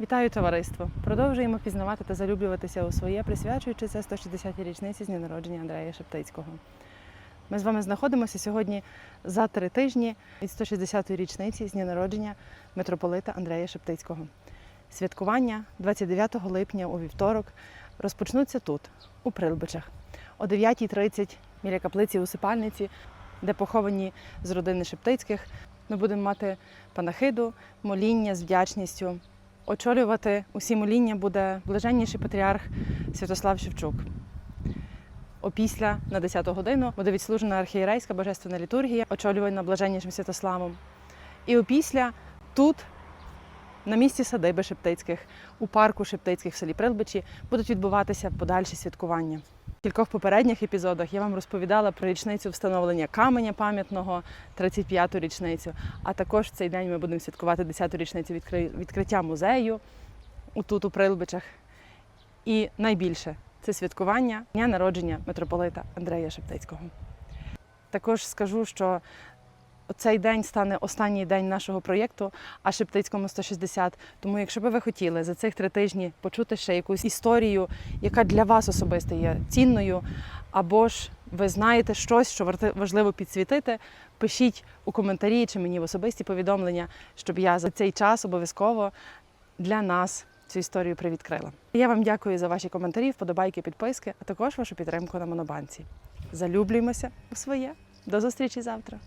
Вітаю товариство! Продовжуємо пізнавати та залюблюватися у своє, присвячуючи це 160-й річниці з дня народження Андрея Шептицького. Ми з вами знаходимося сьогодні за три тижні від 160-ї річниці з дня народження митрополита Андрея Шептицького. Святкування 29 липня у вівторок розпочнуться тут, у Прилбичах, о 9.30 біля каплиці Усипальниці, де поховані з родини Шептицьких. Ми будемо мати панахиду, моління з вдячністю. Очолювати усі моління буде блаженніший патріарх Святослав Шевчук. Опісля на 10 годину буде відслужена архієрейська божественна літургія, очолювана блаженнішим Святославом. І опісля тут, на місці садиби Шептицьких, у парку Шептицьких в селі Прилбичі, будуть відбуватися подальші святкування. Кількох попередніх епізодах я вам розповідала про річницю встановлення каменя пам'ятного, 35-ту річницю. А також в цей день ми будемо святкувати 10-ту річницю відкриття музею тут у Прилбичах. І найбільше це святкування дня народження митрополита Андрея Шептицького. Також скажу, що цей день стане останній день нашого проєкту, а Шептицькому 160. Тому, якщо би ви хотіли за цих три тижні почути ще якусь історію, яка для вас особисто є цінною, або ж ви знаєте щось, що важливо підсвітити, пишіть у коментарі чи мені в особисті повідомлення, щоб я за цей час обов'язково для нас цю історію привідкрила. Я вам дякую за ваші коментарі, вподобайки, підписки, а також вашу підтримку на Монобанці. Залюблюємося у своє. До зустрічі завтра.